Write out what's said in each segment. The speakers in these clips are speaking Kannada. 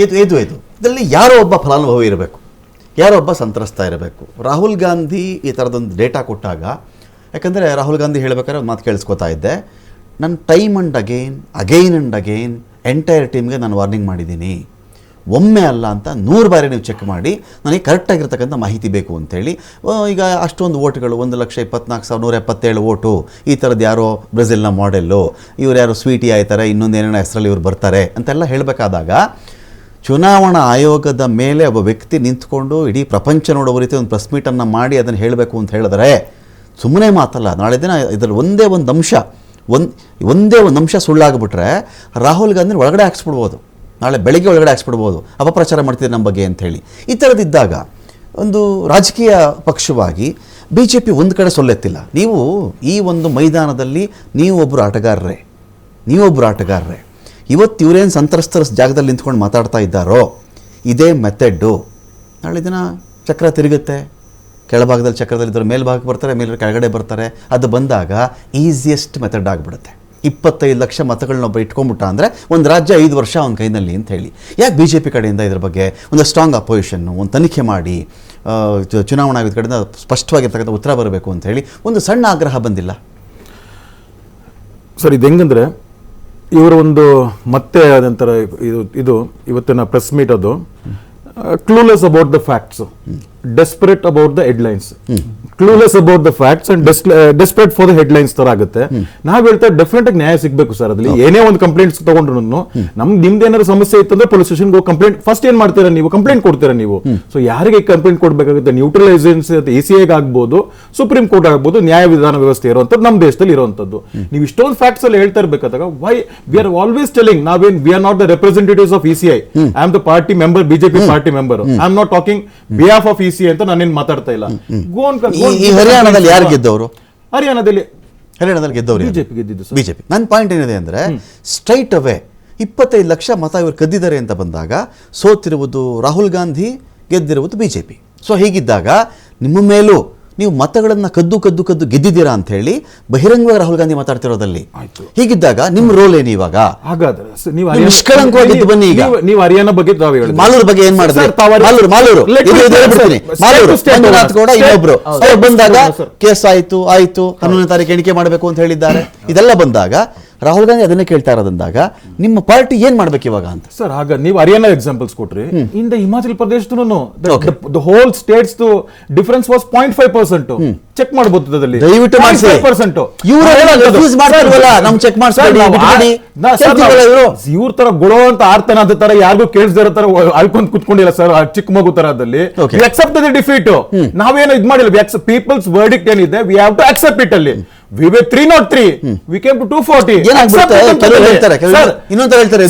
ಇದು ಇದು ಇದು ಇದರಲ್ಲಿ ಯಾರೋ ಒಬ್ಬ ಫಲಾನುಭವಿ ಇರಬೇಕು. ಯಾರೋ ಒಬ್ಬ ಸಂತ್ರಸ್ತ ಇರಬೇಕು. ರಾಹುಲ್ ಗಾಂಧಿ ಈ ಥರದೊಂದು ಡೇಟಾ ಕೊಟ್ಟಾಗ, ಯಾಕಂದರೆ ರಾಹುಲ್ ಗಾಂಧಿ ಹೇಳಬೇಕಾದ್ರೆ ಮಾತು ಕೇಳಿಸ್ಕೊತಾ ಇದ್ದೆ. ನನ್ನ time and again, again and again, entire ಟೀಮ್ಗೆ ನಾನು ವಾರ್ನಿಂಗ್ ಮಾಡಿದ್ದೀನಿ. ಒಮ್ಮೆ ಅಲ್ಲ ಅಂತ ನೂರು ಬಾರಿ ನೀವು ಚೆಕ್ ಮಾಡಿ, ನನಗೆ ಕರೆಕ್ಟಾಗಿರ್ತಕ್ಕಂಥ ಮಾಹಿತಿ ಬೇಕು ಅಂತೇಳಿ ಈಗ ಅಷ್ಟೊಂದು ಓಟ್ಗಳು ಒಂದು ಲಕ್ಷ ಇಪ್ಪತ್ನಾಲ್ಕು ಸಾವಿರ ನೂರ ಎಪ್ಪತ್ತೇಳು ಓಟು ಈ ಥರದ್ದು ಯಾರೋ ಬ್ರೆಜಿಲ್ನ ಮಾಡೆಲ್ಲು ಇವ್ರು ಯಾರೋ ಸ್ವೀಟಿ ಆಯ್ತಾರೆ, ಇನ್ನೊಂದು ಏನೇನೋ ಹೆಸರಲ್ಲಿ ಇವ್ರು ಬರ್ತಾರೆ ಅಂತೆಲ್ಲ ಹೇಳಬೇಕಾದಾಗ ಚುನಾವಣಾ ಆಯೋಗದ ಮೇಲೆ ಒಬ್ಬ ವ್ಯಕ್ತಿ ನಿಂತ್ಕೊಂಡು ಇಡೀ ಪ್ರಪಂಚ ನೋಡುವ ರೀತಿ ಒಂದು ಪ್ರೆಸ್ ಮೀಟನ್ನು ಮಾಡಿ ಅದನ್ನು ಹೇಳಬೇಕು ಅಂತ ಹೇಳಿದ್ರೆ ಸುಮ್ಮನೆ ಮಾತಲ್ಲ. ನಾಳೆ ದಿನ ಇದರಲ್ಲಿ ಒಂದೇ ಒಂದು ಅಂಶ, ಒಂದು, ಒಂದೇ ಒಂದು ಅಂಶ ಸುಳ್ಳಾಗ್ಬಿಟ್ರೆ ರಾಹುಲ್ ಗಾಂಧಿ ಒಳಗಡೆ ಹಾಕ್ಸ್ಬಿಡ್ಬೋದು. ನಾಳೆ ಬೆಳಗ್ಗೆ ಒಳಗಡೆ ಹಾಕ್ಸ್ಬಿಡ್ಬೋದು. ಅಪಪ್ರಚಾರ ಮಾಡ್ತಿದ್ದಾರೆ ನಮ್ಮ ಬಗ್ಗೆ ಅಂಥೇಳಿ. ಈ ಥರದಿದ್ದಾಗ ಒಂದು ರಾಜಕೀಯ ಪಕ್ಷವಾಗಿ ಬಿ ಜೆ ಪಿ ಒಂದು ಕಡೆ ಸೊಲ್ಲೆತ್ತಿಲ್ಲ. ನೀವು ಈ ಒಂದು ಮೈದಾನದಲ್ಲಿ ನೀವು ಒಬ್ಬರು ಆಟಗಾರರೇ. ನೀವೊಬ್ಬರು ಆಟಗಾರರೇ. ಇವತ್ತು ಇವರೇನು ಸಂತ್ರಸ್ತರ ಜಾಗದಲ್ಲಿ ನಿಂತ್ಕೊಂಡು ಮಾತಾಡ್ತಾ ಇದ್ದಾರೋ, ಇದೇ ಮೆಥಡ್ಡು ನಾಳೆ ದಿನ ಚಕ್ರ ತಿರುಗುತ್ತೆ. ಕೆಳಭಾಗದಲ್ಲಿ ಚಕ್ರದಲ್ಲಿ ಇದ್ದರೆ ಮೇಲ್ಭಾಗಕ್ಕೆ ಬರ್ತಾರೆ ಮೇಲೆ ಕೆಳಗಡೆ ಬರ್ತಾರೆ. ಅದು ಬಂದಾಗ ಈಸಿಯೆಸ್ಟ್ ಮೆಥಡ್ ಆಗಿಬಿಡುತ್ತೆ. ಇಪ್ಪತ್ತೈದು ಲಕ್ಷ ಮತಗಳನ್ನ ಒಬ್ಬ ಇಟ್ಕೊಂಬಿಟ್ಟ ಅಂದರೆ ಒಂದು ರಾಜ್ಯ ಐದು ವರ್ಷ ಅವನ ಕೈನಲ್ಲಿ ಅಂತ ಹೇಳಿ. ಯಾಕೆ ಬಿ ಜೆ ಪಿ ಕಡೆಯಿಂದ ಇದ್ರ ಬಗ್ಗೆ ಒಂದು ಸ್ಟ್ರಾಂಗ್ ಅಪೋಸಿಷನ್ನು ಒಂದು ತನಿಖೆ ಮಾಡಿ ಚುನಾವಣಾ ಆಯೋಗದ ಕಡೆಯಿಂದ ಸ್ಪಷ್ಟವಾಗಿರ್ತಕ್ಕಂಥ ಉತ್ತರ ಬರಬೇಕು ಅಂತ ಹೇಳಿ ಒಂದು ಸಣ್ಣ ಆಗ್ರಹ ಬಂದಿಲ್ಲ. ಸರ್ ಇದು ಹೆಂಗಂದ್ರೆ ಇವರ ಒಂದು ಮತ್ತೆ ಅದಂತರ ಇದು ಇದು ಇವತ್ತಿನ ಪ್ರೆಸ್ ಮೀಟ್ ಅದು. Clueless about the facts desperate about the headlines clueless about the facts and desperate for the headlines ತರ ಆಗುತ್ತೆ. ನಾವ್ ಹೇಳ್ತಾ ಡೆಫಿನೆಟ್ ಆಗಿ ನ್ಯಾಯ ಸಿಗಬೇಕು ಸರ್ ಅದ್ರಲ್ಲಿ ಏನೇ ಒಂದು ಕಂಪ್ಲೇಂಟ್ಸ್ ತಗೊಂಡ್ರು ನಮ್ಗೆ ನಿಮ್ದು ಏನಾದ್ರು ಸಮಸ್ಯೆ ಇತ್ತಂದ್ರೆ ಪೊಲೀಸ್ ಸ್ಟೇಷನ್ ಕಂಪ್ಲೇಂಟ್ ಫಸ್ಟ್ ಏನ್ ಮಾಡ್ತೀರಾ ನೀವು? ಕಂಪ್ಲೇಂಟ್ ಕೊಡ್ತೀರಾ ನೀವು? ಸೊ ಯಾರಿಗೆ ಕಂಪ್ಲೇಂಟ್ ಕೊಡ್ಬೇಕಾಗುತ್ತೆ? ನ್ಯೂಟ್ರಲೈಸೇಷನ್ಸ್ ಎ ಸಿ ಆಗ್ಬೋದು ಸುಪ್ರೀಂ ಕೋರ್ಟ್ ಆಗ್ಬೋದು ನ್ಯಾಯ ವಿಧಾನ ವ್ಯವಸ್ಥೆ ಇರುವಂತದ್ದು ನಮ್ಮ ದೇಶದಲ್ಲಿ ಇರುವಂತದ್ದು ನೀವು ಇಷ್ಟೊಂದು ಫ್ಯಾಕ್ಟ್ಸ್ ಅಲ್ಲಿ ಹೇಳ್ತಾ ಇರ್ಬೇಕಾದಾಗ why we are always telling ನಾವೇನ್ we are not the representatives of ECI I am the party member BJP party member I am not talking behalf of EC ಅಂತ ನಾನೇನು ಮಾತಾಡ್ತಾ ಇಲ್ಲ. ಗೋನ್ ಈ- ಹರಿಯಾಣದಲ್ಲಿ ಯಾರು ಗೆದ್ದವರು? ಹರಿಯಾಣದಲ್ಲಿ ಹರಿಯಾಣದಲ್ಲಿ ಗೆದ್ದವರು ಬಿಜೆಪಿ ಗೆದ್ದಿದ್ದು. ಬಿಜೆಪಿ. ನನ್ನ ಪಾಯಿಂಟ್ ಏನಿದೆ ಅಂದರೆ ಸ್ಟ್ರೈಟ್ ಅವೇ ಇಪ್ಪತ್ತೈದು ಲಕ್ಷ ಮತ ಇವರು ಕದ್ದಿದ್ದಾರೆ ಅಂತ ಬಂದಾಗ ಸೋತಿರುವುದು ರಾಹುಲ್ ಗಾಂಧಿ ಗೆದ್ದಿರುವುದು ಬಿಜೆಪಿ. ಸೊ ಹೀಗಿದ್ದಾಗ ನಿಮ್ಮ ಮೇಲೂ ನೀವು ಮತಗಳನ್ನು ಕದ್ದು ಕದ್ದು ಕದ್ದು ಗೆದ್ದಿದ್ದೀರಾ ಅಂತ ಹೇಳಿ ಬಹಿರಂಗವಾಗಿ ರಾಹುಲ್ ಗಾಂಧಿ ಮಾತಾಡ್ತಿರೋದಲ್ಲಿ. ಹೀಗಿದ್ದಾಗ ನಿಮ್ಮ ರೋಲ್ ಏನು ಇವಾಗ? ಹಾಗಾದ್ರೆ ನೀವು ಹರಿಯಾಣ- ಬನ್ನಿ ಈಗ. ನೀವು- ಹರಿಯಾಣ ಬಗ್ಗೆ ತಾವು. ಮಾಲೂರು ಬಗ್ಗೆ ಏನ್ ಮಾಡಿದ್ರೆ ಮಾಲೂರು ಮಾಲೂರು. ಮಂಜುನಾಥ್ ಗೌಡ ಇನ್ನೊಬ್ರು. ಅವ್ರು ಬಂದಾಗ ಕೇಸ್ ಆಯ್ತು ಆಯ್ತು ಹನ್ನೊಂದನೇ ತಾರೀಕು ಎಣಿಕೆ ಮಾಡಬೇಕು ಅಂತ ಹೇಳಿದ್ದಾರೆ. ಇದೆಲ್ಲ ಬಂದಾಗ ರಾಹುಲ್ ಗಾಂಧಿ ಅದನ್ನೇ ಕೇಳ್ತಾ ಇರೋದಂದಾಗ ನಿಮ್ಮ ಪಾರ್ಟಿ ಏನ್ ಮಾಡ್ಬೇಕು ಇವಾಗ ಅಂತ? ಸರ್ ಆಗ ನೀವು ಹರಿಯಾಣ ಎಕ್ಸಾಂಪಲ್ಸ್ ಕೊಟ್ರಿ. ಇಂದ Himachal ಪ್ರದೇಶದೂ. The whole states difference was point five percent check ಮಾಡಬಹುದು ಅದ್ರಲ್ಲಿ. ದಯವಿಟ್ಟು ಮಾಡಿಸಿ. ಪರ್ಸೆಂಟ್ ಇವ್ರು ಮಾಡ್ಸ್ಬೇಡಿ, ತರ ಗೊಳೋ ಅಂತ ಆರ್ತನ ಅಂತ ತರ ಯಾರಿಗೂ ಕೇಳಿಸ್ದಿರೋ ತರ ಅಳ್ಕೊಂಡ್ ಕುತ್ಕೊಂಡಿಲ್ಲ ಸರ್ ಚಿಕ್ಕ ಮಗು ತರದಲ್ಲಿ ಎಕ್ಸೆಪ್ಟ್ ಅಕ್ಸೆಪ್ಟ್ ದ ಡಿಫೀಟ್ ನಾವೇನು ಇದು ಮಾಡಿಲ್ಲ. ಪೀಪಲ್ಸ್ ವರ್ಡಿಕ್ಟ್ ಏನಿದೆ we have to accept it ಅಲ್ಲಿ. We we three not three we came to two forty ಕೆಲವರು ಹೇಳ್ತಾರೆ.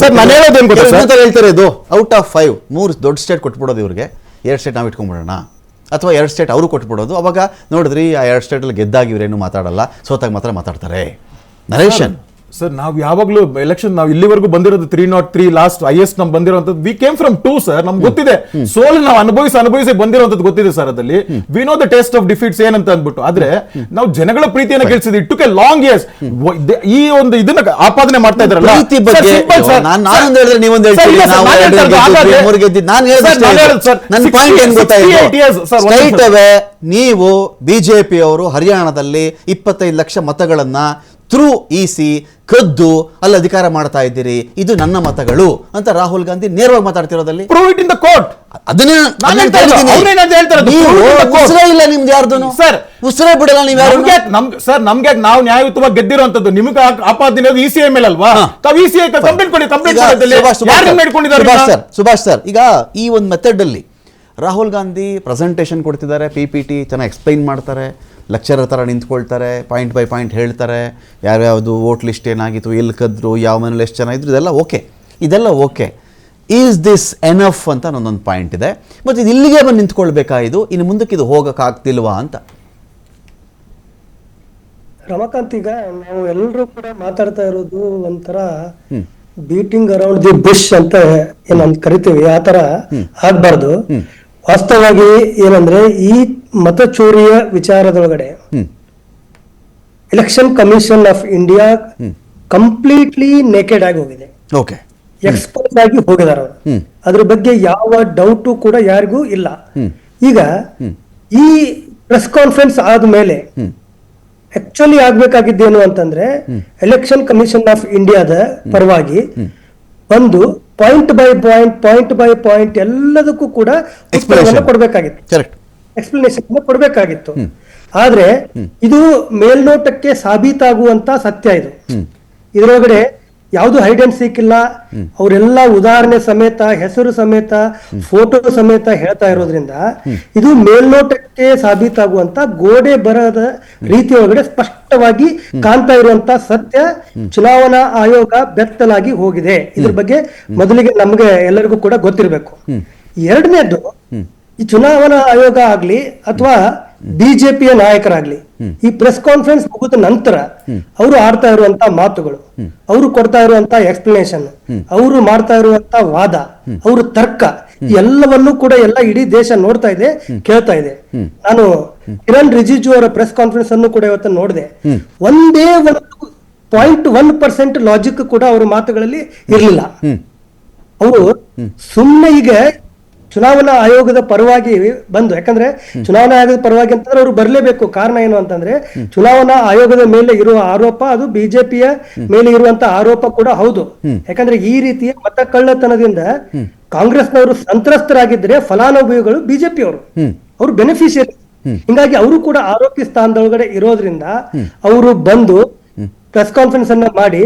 ಸರ್ ನಾನು ಹೇಳೋದೇನ್ ಗೊತ್ತಾ ಇನ್ನೊಂದು ಹೇಳ್ತಾರೆ ಇದು. ಔಟ್ ಆಫ್ ಫೈವ್ ಮೂರು ದೊಡ್ಡ ಸ್ಟೇಟ್ ಕೊಟ್ಬಿಡೋದು ಇವ್ರಿಗೆ. ಎರಡು ಸ್ಟೇಟ್ ನಾವು ಇಟ್ಕೊಂಡ್ಬಿಡೋಣ. ಅಥವಾ ಎರಡು ಸ್ಟೇಟ್ ಅವರು ಕೊಟ್ಬಿಡೋದು. ಅವಾಗ ನೋಡಿದ್ರಿ ಆ ಎರಡು ಸ್ಟೇಟಲ್ಲಿ ಗೆದ್ದಾಗಿ ಇವ್ರೇನು ಮಾತಾಡಲ್ಲ. ಸೋತಾಗ ಮಾತ್ರ ಮಾತಾಡ್ತಾರೆ. ನರೇಶನ್ ಸರ್ ನಾವು ಯಾವಾಗಲೂ ಎಲೆಕ್ಷನ್ ನಾವು ಇಲ್ಲಿವರೆಗೂ ಬಂದಿರೋದು three not three last highest ನಮ್ ಬಂದಿರೋದು we came from two sir ನಮ್ಗೆ ಗೊತ್ತಿದೆ. ಸೋಲ್ ನಾವು ಅನುಭವಿಸಿ ಅನುಭವಿಸಿ ಬಂದಿರುವಂತದ್ದು ಗೊತ್ತಿದೆ ಸರ್ ಅದಲ್ಲಿ we know the taste of defeats ಏನಂತ ಅಂದ್ಬಿಟ್ಟು. ಆದ್ರೆ ನಾವು ಜನಗಳ ಪ್ರೀತಿಯನ್ನು ಗೆಲ್ಸಿದ್ವಿ ಇಟ್ಟು ಕೆ ಲಾಂಗ್ ಇಯರ್ಸ್ ಈ ಒಂದು ಇದನ್ನ ಆಪಾದನೆ ಮಾಡ್ತಾ ಇದ್ರಲ್ಲ ನೀವು ಬಿಜೆಪಿ ಅವರು ಹರಿಯಾಣದಲ್ಲಿ ಇಪ್ಪತ್ತೈದು ಲಕ್ಷ ಮತಗಳನ್ನ ಥ್ರೂ ಇಸಿ ಕದ್ದು ಅಲ್ಲಿ ಅಧಿಕಾರ ಮಾಡ್ತಾ ಇದ್ದೀರಿ ಇದು ನನ್ನ ಮತಗಳು ಅಂತ ರಾಹುಲ್ ಗಾಂಧಿ ನೇರವಾಗಿ ಮಾತಾಡ್ತಿರೋದಲ್ಲಿ? Prove it in the court ಅದನ್ನೇ. ಉಸಿರೇ ಇಲ್ಲ ನಿಮ್ದು ಯಾರ್ದು ಸರ್ ಉಸಿರೇ ಬಿಡಲ್ಲ ನೀವು ಯಾರು ನಮ್ ಸರ್ ನಮ್ಗೆ ನಾವು ನ್ಯಾಯಯುತವಾಗಿ ಗೆದ್ದಿರುವಂತದ್ದು ನಿಮ್ಗೆ ಆಪಾದನೆ ಇ ಸಿ ಐ ಮೇಲೆ ಅಲ್ವಾ? ತಾವ್ ಇ ಸಿ ಐ ಕಂಪ್ಲೇಂಟ್ ಕೊಡಿ ಕಂಪ್ಲೇಂಟ್? ಸರ್ ಸುಭಾಷ್ ಸರ್ ಈಗ ಈ ಒಂದು ಮೆಥಡ್ ಅಲ್ಲಿ ರಾಹುಲ್ ಗಾಂಧಿ ಪ್ರೆಸೆಂಟೇಷನ್ ಕೊಡ್ತಿದ್ದಾರೆ ಪಿ ಪಿ ಟಿ ಚೆನ್ನಾಗಿ ಎಕ್ಸ್ಪ್ಲೈನ್ ಮಾಡ್ತಾರೆ. ಲೆಕ್ಚರರ್ ಥರ ನಿಂತ್ಕೊಳ್ತಾರೆ ಪಾಯಿಂಟ್ ಬೈ ಪಾಯಿಂಟ್ ಹೇಳ್ತಾರೆ ಯಾವ್ಯಾವುದು ವೋಟ್ ಲಿಸ್ಟ್ ಏನಾಗಿತ್ತು ಎಲ್ಲಿ ಕದ್ರು ಯಾವ ಮನೇಲಿ ಎಷ್ಟು ಜನ ಇದ್ರು ಇದೆಲ್ಲ ಓಕೆ ಇದೆಲ್ಲ ಓಕೆ ಈಸ್ ದಿಸ್ ಎನಫ್ ಅಂತ ನನ್ನೊಂದು ಪಾಯಿಂಟ್ ಇದೆ. ಮತ್ತು ಇದು ಇಲ್ಲಿಗೆ ಬಂದು ನಿಂತ್ಕೊಳ್ಬೇಕಾ ಇದು ಇನ್ನು ಮುಂದಕ್ಕೆ ಇದು ಹೋಗೋಕ್ಕಾಗ್ತಿಲ್ವಾ ಅಂತ. ರಮಾಕಾಂತ್ ಈಗ ನಾವು ಎಲ್ಲರೂ ಕೂಡ ಮಾತಾಡ್ತಾ ಇರೋದು ಒಂಥರ ಬೀಟಿಂಗ್ ಅರೌಂಡ್ ದಿ ಬುಷ್ ಅಂತ ಏನಂತ ಕರಿತೀವಿ ಆ ತರ ಆಗ್ಬಾರ್ದು. ವಾಸ್ತವವಾಗಿ ಏನಂದ್ರೆ ಈ ಮತಚೂರಿಯ ವಿಚಾರದೊಳಗಡೆ. Election commission of India completely naked ಆಗಿ ಹೋಗಿದೆ. ಓಕೆ ಎಕ್ಸ್ಪೋಸ್ ಆಗಿ ಹೋಗಿದಾರ ಅವರು. ಅದ್ರ ಬಗ್ಗೆ ಯಾವ ಡೌಟು ಕೂಡ ಯಾರಿಗೂ ಇಲ್ಲ. ಈಗ ಈ ಪ್ರೆಸ್ ಕಾನ್ಫರೆನ್ಸ್ ಆದ್ಮೇಲೆ ಆಕ್ಚುಲಿ ಆಗ್ಬೇಕಾಗಿದ್ದೇನು ಅಂತಂದ್ರೆ ಎಲೆಕ್ಷನ್ ಕಮಿಷನ್ ಆಫ್ ಇಂಡಿಯಾದ ಪರವಾಗಿ ಒಂದು point by point point by point ಎಲ್ಲದಕ್ಕೂ ಕೂಡ ಉತ್ತರವನ್ನು ಕೊಡಬೇಕಾಗಿತ್ತು. ಎಕ್ಸ್ಪ್ಲನೇಷನ್ ಕೊಡಬೇಕಾಗಿತ್ತು. ಆದ್ರೆ ಇದು ಮೇಲ್ನೋಟಕ್ಕೆ ಸಾಬೀತಾಗುವಂತ ಸತ್ಯ ಇದು. ಇದರೊಳಗಡೆ ಯಾವುದು ಹೈಡ್ ಅಂಡ್ ಸೀಕ್ ಇಲ್ಲ. ಅವರೆಲ್ಲ ಉದಾಹರಣೆ ಸಮೇತ, ಹೆಸರು ಸಮೇತ ಫೋಟೋ ಸಮೇತ ಹೇಳ್ತಾ ಇರೋದ್ರಿಂದ ಇದು ಮೇಲ್ನೋಟಕ್ಕೆ ಸಾಬೀತಾಗುವಂತ ಗೋಡೆ ಬರದ ರೀತಿ ಒಳಗಡೆ ಸ್ಪಷ್ಟವಾಗಿ ಕಾಣ್ತಾ ಇರುವಂತ ಸತ್ಯ ಚುನಾವಣಾ ಆಯೋಗ ಬೆತ್ತಲಾಗಿ ಹೋಗಿದೆ. ಇದ್ರ ಬಗ್ಗೆ ಮೊದಲಿಗೆ ನಮ್ಗೆ ಎಲ್ಲರಿಗೂ ಕೂಡ ಗೊತ್ತಿರಬೇಕು. ಎರಡನೇದು ಈ ಚುನಾವಣಾ ಆಯೋಗ ಆಗ್ಲಿ ಅಥವಾ ಬಿಜೆಪಿಯ ನಾಯಕರಾಗ್ಲಿ. ಈ ಪ್ರೆಸ್ ಕಾನ್ಫರೆನ್ಸ್ ಮುಗಿದ ನಂತರ ಅವರು ಆಡ್ತಾ ಇರುವಂತ ಮಾತುಗಳು, ಅವರು ಕೊಡ್ತಾ ಇರುವಂತ ಎಕ್ಸ್ಪ್ಲನೇಷನ್ ಅವರು ಮಾಡ್ತಾ ಇರುವಂತ ವಾದ, ಅವ್ರ ತರ್ಕ, ಎಲ್ಲವನ್ನೂ ಕೂಡ ಎಲ್ಲ ಇಡೀ ದೇಶ ನೋಡ್ತಾ ಇದೆ, ಕೇಳ್ತಾ ಇದೆ. ನಾನು ಕಿರಣ್ ರಿಜಿಜು ಅವರ ಪ್ರೆಸ್ ಕಾನ್ಫರೆನ್ಸ್ ಅನ್ನು ಕೂಡ ಇವತ್ತು ನೋಡಿದೆ. ಒಂದೇ ಒಂದು ಪಾಯಿಂಟ್ ಒನ್ ಪರ್ಸೆಂಟ್ ಲಾಜಿಕ್ ಕೂಡ ಅವರ ಮಾತುಗಳಲ್ಲಿ ಇರಲಿಲ್ಲ. ಅವರು ಸುಮ್ಮನೆ ಈಗ ಚುನಾವಣಾ ಆಯೋಗದ ಪರವಾಗಿ ಬಂದು ಯಾಕಂದ್ರೆ ಚುನಾವಣಾ ಆಯೋಗದ ಪರವಾಗಿ ಅಂತಂದ್ರೆ ಅವರು ಬರಲೇಬೇಕು. ಕಾರಣ ಏನು ಅಂತಂದ್ರೆ ಚುನಾವಣಾ ಆಯೋಗದ ಮೇಲೆ ಇರುವ ಆರೋಪ ಅದು ಬಿಜೆಪಿಯ ಮೇಲೆ ಇರುವಂತ ಆರೋಪ ಕೂಡ ಹೌದು. ಯಾಕಂದ್ರೆ ಈ ರೀತಿಯ ಮತ ಕಳ್ಳತನದಿಂದ ಕಾಂಗ್ರೆಸ್ನವರು ಸಂತ್ರಸ್ತರಾಗಿದ್ರೆ ಫಲಾನುಭವಿಗಳು ಬಿಜೆಪಿಯವರು. ಅವರು ಬೆನಿಫಿಷಿಯರಿ ಹಿಂಗಾಗಿ ಅವರು ಕೂಡ ಆರೋಪಿ ಸ್ಥಾನದೊಳಗಡೆ ಇರೋದ್ರಿಂದ ಅವರು ಬಂದು ಪ್ರೆಸ್ ಕಾನ್ಫರೆನ್ಸ್ ಅನ್ನ ಮಾಡಿ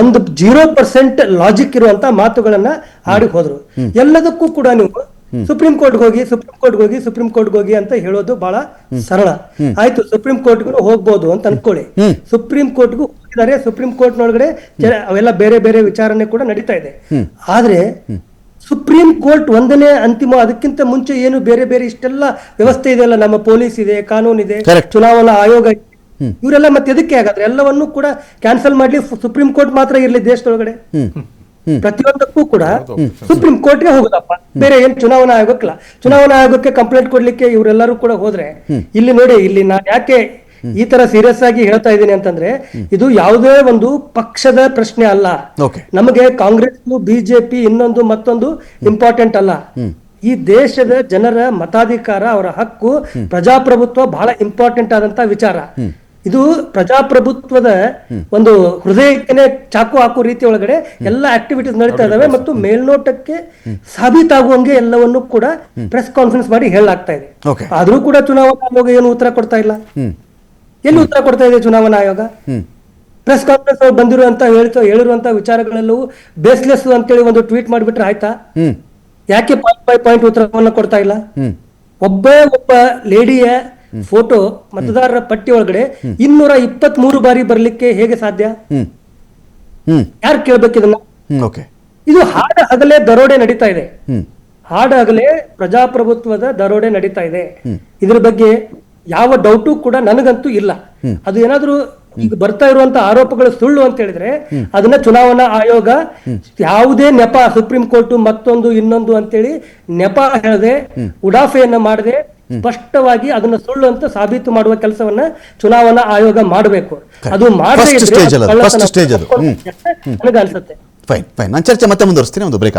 ಒಂದು ಜೀರೋ ಪರ್ಸೆಂಟ್ ಲಾಜಿಕ್ ಇರುವಂತ ಮಾತುಗಳನ್ನ ಆಡಿ ಹೋದ್ರು. ಎಲ್ಲದಕ್ಕೂ ಕೂಡ ನೀವು ಸುಪ್ರೀಂ ಕೋರ್ಟ್ ಹೋಗಿ ಸುಪ್ರೀಂ ಕೋರ್ಟ್ ಹೋಗಿ ಸುಪ್ರೀಂ ಕೋರ್ಟ್ ಹೋಗಿ ಅಂತ ಹೇಳೋದು ಬಹಳ ಸರಳ. ಆಯ್ತು ಸುಪ್ರೀಂ ಕೋರ್ಟ್ಗೂ ಹೋಗ್ಬೋದು ಅಂತ ಅನ್ಕೊಳ್ಳಿ. ಸುಪ್ರೀಂ ಕೋರ್ಟ್ಗೂ ಹೋಗಿದ್ದಾರೆ ಸುಪ್ರೀಂ ಕೋರ್ಟ್ ನೊಳಗಡೆ ಅವೆಲ್ಲ ಬೇರೆ ಬೇರೆ ವಿಚಾರಣೆ ಕೂಡ ನಡೀತಾ ಇದೆ. ಆದ್ರೆ ಸುಪ್ರೀಂ ಕೋರ್ಟ್ ಒಂದನೇ ಅಂತಿಮ ಅದಕ್ಕಿಂತ ಮುಂಚೆ ಏನು ಬೇರೆ ಬೇರೆ ಇಷ್ಟೆಲ್ಲ ವ್ಯವಸ್ಥೆ ಇದೆಯಲ್ಲ ನಮ್ಮ ಪೊಲೀಸ್ ಇದೆ ಕಾನೂನು ಇದೆ ಚುನಾವಣಾ ಆಯೋಗ ಇದೆ. ಇವರೆಲ್ಲ ಮತ್ತೆ ಎದಕ್ಕೆ ಹಾಗಾದ್ರೆ? ಎಲ್ಲವನ್ನೂ ಕೂಡ ಕ್ಯಾನ್ಸಲ್ ಮಾಡ್ಲಿ ಸುಪ್ರೀಂ ಕೋರ್ಟ್ ಮಾತ್ರ ಇರ್ಲಿ ದೇಶದೊಳಗಡೆ. ಪ್ರತಿಯೊಂದಕ್ಕೂ ಕೂಡ ಸುಪ್ರೀಂ ಕೋರ್ಟ್ಗೆ ಹೋಗುದಪ್ಪ. ಬೇರೆ ಏನ್ ಚುನಾವಣಾ ಆಯೋಗಕ್ಕಲ್ಲ. ಚುನಾವಣಾ ಆಯೋಗಕ್ಕೆ ಕಂಪ್ಲೇಂಟ್ ಕೊಡ್ಲಿಕ್ಕೆ ಇವರೆಲ್ಲರೂ ಕೂಡ ಹೋದ್ರೆ ಇಲ್ಲಿ ನೋಡಿ ಇಲ್ಲಿ ನಾನು ಯಾಕೆ ಈ ತರ ಸೀರಿಯಸ್ ಆಗಿ ಹೇಳ್ತಾ ಇದ್ದೀನಿ ಅಂತಂದ್ರೆ ಇದು ಯಾವುದೇ ಒಂದು ಪಕ್ಷದ ಪ್ರಶ್ನೆ ಅಲ್ಲ. ನಮಗೆ ಕಾಂಗ್ರೆಸ್ ಬಿಜೆಪಿ ಇನ್ನೊಂದು ಮತ್ತೊಂದು ಇಂಪಾರ್ಟೆಂಟ್ ಅಲ್ಲ. ಈ ದೇಶದ ಜನರ ಮತಾಧಿಕಾರ ಅವರ ಹಕ್ಕು ಪ್ರಜಾಪ್ರಭುತ್ವ ಬಹಳ ಇಂಪಾರ್ಟೆಂಟ್ ಆದಂತ ವಿಚಾರ. ಇದು ಪ್ರಜಾಪ್ರಭುತ್ವದ ಒಂದು ಹೃದಯಕ್ಕೆ ಚಾಕು ಹಾಕುವ ರೀತಿ ಒಳಗಡೆ ಎಲ್ಲ ಆಕ್ಟಿವಿಟೀಸ್ ನಡೀತಾ ಇದಾವೆ ಮತ್ತು ಮೇಲ್ನೋಟಕ್ಕೆ ಸಾಬೀತಾಗುವಂಗೆ ಎಲ್ಲವನ್ನು ಕೂಡ ಪ್ರೆಸ್ ಕಾನ್ಫರೆನ್ಸ್ ಮಾಡಿ ಹೇಳಲಾಗ್ತಾ ಇದೆ. ಆದರೂ ಕೂಡ ಚುನಾವಣಾ ಆಯೋಗ ಏನು ಉತ್ತರ ಕೊಡ್ತಾ ಇಲ್ಲ. ಎಲ್ಲಿ ಉತ್ತರ ಕೊಡ್ತಾ ಇದೆ ಚುನಾವಣಾ ಆಯೋಗ? ಪ್ರೆಸ್ ಕಾನ್ಫರೆನ್ಸ್ ಬಂದಿರುವಂತ ಹೇಳ್ತಾ ಹೇಳಿರುವಂತ ವಿಚಾರಗಳೆಲ್ಲವೂ ಬೇಸ್ಲೆಸ್ ಅಂತೇಳಿ ಒಂದು ಟ್ವೀಟ್ ಮಾಡಿಬಿಟ್ರೆ ಆಯ್ತಾ? ಯಾಕೆ ಪಾಯಿಂಟ್ ಬೈ ಪಾಯಿಂಟ್ ಉತ್ತರವನ್ನು ಕೊಡ್ತಾ ಇಲ್ಲ? ಒಬ್ಬ ಒಬ್ಬ ಲೇಡಿಯ ಫೋಟೋ ಮತದಾರರ ಪಟ್ಟಿ ಒಳಗಡೆ ಇನ್ನೂರ ಇಪ್ಪತ್ತ್ ಮೂರು ಬಾರಿ ಬರ್ಲಿಕ್ಕೆ ಹೇಗೆ ಸಾಧ್ಯ? ಯಾರು ಕೇಳ್ಬೇಕು ಇದನ್ನ? ಇದು ಹಾಡ ಹಗಲೇ ದರೋಡೆ ನಡೀತಾ ಇದೆ. ಹಾಡ ಹಗಲೇ ಪ್ರಜಾಪ್ರಭುತ್ವದ ದರೋಡೆ ನಡೀತಾ ಇದೆ. ಇದ್ರ ಬಗ್ಗೆ ಯಾವ ಡೌಟು ಕೂಡ ನನಗಂತೂ ಇಲ್ಲ. ಅದು ಏನಾದ್ರೂ ಈಗ ಬರ್ತಾ ಇರುವಂತ ಆರೋಪಗಳು ಸುಳ್ಳು ಅಂತ ಹೇಳಿದ್ರೆ ಅದನ್ನ ಚುನಾವಣಾ ಆಯೋಗ ಯಾವುದೇ ನೆಪ ಸುಪ್ರೀಂ ಕೋರ್ಟ್ ಮತ್ತೊಂದು ಇನ್ನೊಂದು ಅಂತೇಳಿ ನೆಪ ಹೇಳದೆ ಉಡಾಫೆಯನ್ನ ಮಾಡದೆ ಸ್ಪಷ್ಟವಾಗಿ ಅದನ್ನ ಸುಳ್ಳು ಅಂತ ಸಾಬೀತು ಮಾಡುವ ಕೆಲಸವನ್ನ ಚುನಾವಣಾ ಆಯೋಗ ಮಾಡಬೇಕು. ಅದು ಮಾಡದೇ ಅನ್ಸುತ್ತೆ ಇದ್ರೆ ಅದು, ಕಳ್ಳತನ first ಅದು. ಹ್ಮ್. ನನಗನ್ಸುತ್ತೆ ಫೈನ್ ಫೈನ್ ನಾನು ಚರ್ಚೆ ಮತ್ತೆ ಮುಂದುವರಿಸ್ತೀನಿ ಒಂದು ಬ್ರೇಕ್